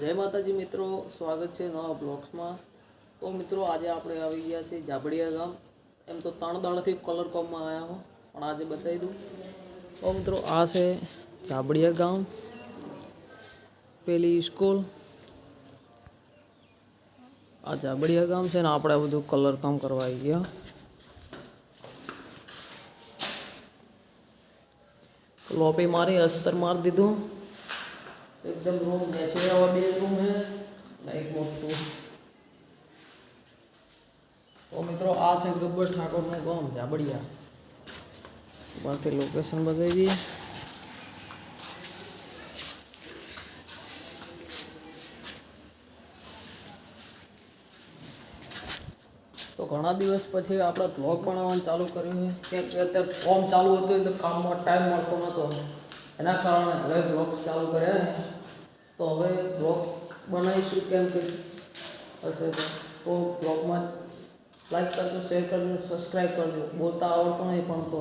જય માતાજી મિત્રો, સ્વાગત છે નવા બ્લોગ્સમાં. તો મિત્રો, આજે આપણે આવી ગયા છીએ જાબડિયા ગામ. એમ તો ત્રણ દાડાથી કલર કોમમાં આવ્યા હો, પણ આજે બતાવી દઉં. તો મિત્રો, આ છે જાબડિયા ગામ. પેલી સ્કૂલ આ જાબડિયા ગામ છે ને આપણે બધું કલર કામ કરવા આવી ગયા. લોપી મારી, અસ્તર મારી દીધું. એકદમ રૂમ છે આવા બે રૂમ હે. લાઈક મોટું. તો મિત્રો આ છે ગબ્બર ઠાકોરનું ગામ જાબડિયા ઉપરથી લોકેશન બતાવી દઈએ. તો ઘણા દિવસ પછી આપણે બ્લોગ બનાવવાનું ચાલુ કર્યું છે. કે અત્યારે ફોર્મ ચાલુ હતું એટલે કામમાં ટાઈમ મળતો નહોતો એના કારણે હવે બ્લોગ ચાલુ કર્યા બનાવીશું કેમ કે હશે તો. બ્લોગમાં લાઈક કરજો શેર કરજો સબસ્ક્રાઈબ કરજો. બોલતા આવડતો નહીં પણ તો